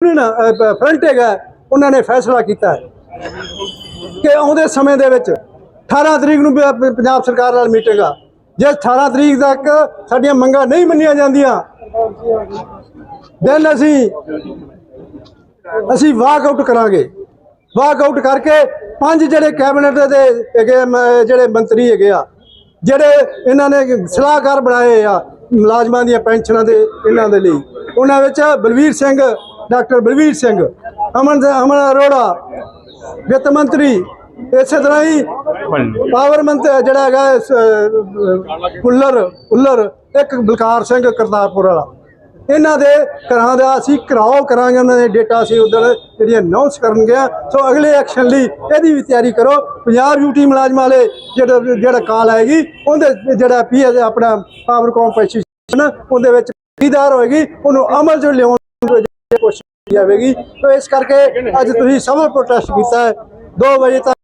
Front ਹੈਗਾ, ਉਹਨਾਂ ਨੇ ਫੈਸਲਾ ਕੀਤਾ ਹੈ ਕਿ ਆਉਂਦੇ ਸਮੇਂ ਦੇ ਵਿੱਚ 18 ਤਰੀਕ ਨੂੰ ਪੰਜਾਬ ਸਰਕਾਰ ਨਾਲ ਮੀਟਿੰਗ ਆ। ਜੇ 18 ਤਰੀਕ ਤੱਕ ਸਾਡੀਆਂ ਮੰਗਾਂ ਨਹੀਂ ਮੰਨੀਆਂ ਜਾਂਦੀਆਂ ਦੈਨ ਅਸੀਂ ਅਸੀਂ ਵਾਕ ਆਊਟ ਕਰਾਂਗੇ। ਵਾਕ ਆਊਟ ਕਰਕੇ ਪੰਜ ਜਿਹੜੇ ਕੈਬਨਿਟ ਦੇ ਹੈਗੇ ਮ- ਜਿਹੜੇ ਮੰਤਰੀ ਹੈਗੇ ਆ, ਜਿਹੜੇ ਇਹਨਾਂ ਨੇ ਸਲਾਹਕਾਰ ਬਣਾਏ ਆ, ਮੁਲਾਜ਼ਮਾਂ ਦੀਆਂ ਪੈਨਸ਼ਨਾਂ ਦੇ, ਇਹਨਾਂ ਦੇ ਲਈ। ਉਹਨਾਂ ਵਿੱਚ ਬਲਵੀਰ ਸਿੰਘ ਡਾਕਟਰ ਬਲਵੀਰ ਸਿੰਘ ਅਮਨ ਅਮਨ ਅਰੋੜਾ ਵਿੱਤ ਮੰਤਰੀ ਇਸੇ ਤਰ੍ਹਾਂ ਹੀ ਪਾਵਰ ਮੰਤਰੀ ਜਿਹੜਾ ਹੈਗਾ ਕੁੱਲਰ ਕੁੱਲਰ ਇੱਕ ਬਲਕਾਰ ਸਿੰਘ ਕਰਤਾਰਪੁਰ ਵਾਲਾ। ਇਹਨਾਂ ਦੇ ਘਰਾਂ ਦਾ ਅਸੀਂ ਘਰਾਓ ਕਰਾਂਗੇ ਉਹਨਾਂ ਦੇ ਡੇਟਾ ਅਸੀਂ ਉਧਰ ਜਿਹੜੀ ਅਨਾਉਂਸ ਕਰਨਗੇ ਸੋ ਅਗਲੇ ਐਕਸ਼ਨ ਲਈ ਇਹਦੀ ਵੀ ਤਿਆਰੀ ਕਰੋ। ਪੰਜਾਬ ਯੂਟੀ ਮੁਲਾਜ਼ਮਾਂ ਵਾਲੇ ਜਿਹੜਾ ਜਿਹੜਾ ਕਾਲ ਆਏਗੀ ਉਹਦੇ ਜਿਹੜਾ ਪੀ ਆਪਣਾ ਪਾਵਰ ਕੰਪਨਸੇਸ਼ਨ ਉਹਦੇ ਵਿੱਚ ਭਾਗੀਦਾਰ ਹੋਏਗੀ ਉਹਨੂੰ ਅਮਲ 'ਚ ਲਿਆਉਣ ਕੋਸ਼ਿਸ਼ ਕੀਤੀ ਜਾਵੇਗੀ। ਸੋ ਇਸ ਕਰਕੇ ਅੱਜ ਤੁਸੀਂ ਸਭ ਪ੍ਰੋਟੈਸਟ ਕੀਤਾ ਹੈ। 2 ਵਜੇ ਤੱਕ